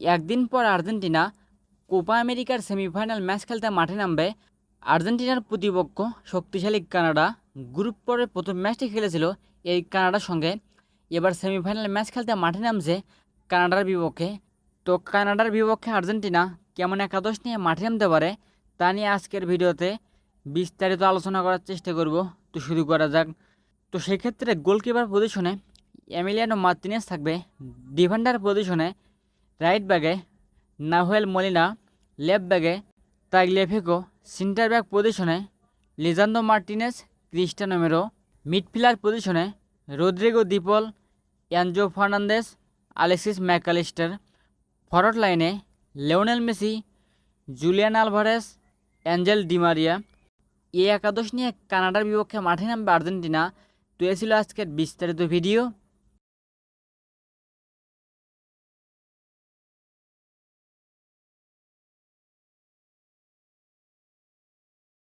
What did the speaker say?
একদিন পর Argentina Copa আমেরিকার সেমিফাইনাল ম্যাচ খেলতে মাঠে নামবে। আর্জেন্টিনার প্রতিপক্ষ শক্তিশালী কানাডা গ্রুপ পর্বে প্রথম ম্যাচটি খেলেছিল এই কানাডার সঙ্গে। এবার সেমিফাইনাল ম্যাচ খেলতে মাঠে নামছে কানাডার বিপক্ষে। তো কানাডার বিপক্ষে আর্জেন্টিনা কেমন একাদশ নিয়ে মাঠে নামতে পারে তা নিয়ে আজকের ভিডিওতে বিস্তারিত আলোচনা করার চেষ্টা করব। তো শুরু করা যাক। তো সেক্ষেত্রে গোলকিপার পজিশনে এমিলিয়ানো মার্তিনেস থাকবে। ডিফেন্ডার পজিশনে রাইট ব্যাগে নাহুয়েল মলিনা, লেফট ব্যাগে তাইগ্লেফিকো সেন্টার ব্যাক পজিশনে Lisandro Martinez Cristian Romero, midfielder পজিশনে Rodrigo De Paul Enzo Fernandez, Alexis Mac Allister. Forward লাইনে Lionel Messi, Julian Alvarez, Angel Di Maria এই একাদশ নিয়ে কানাডার বিপক্ষে মাঠে নামবে আর্জেন্টিনা। তো ছিল আজকের বিস্তারিত ভিডিও।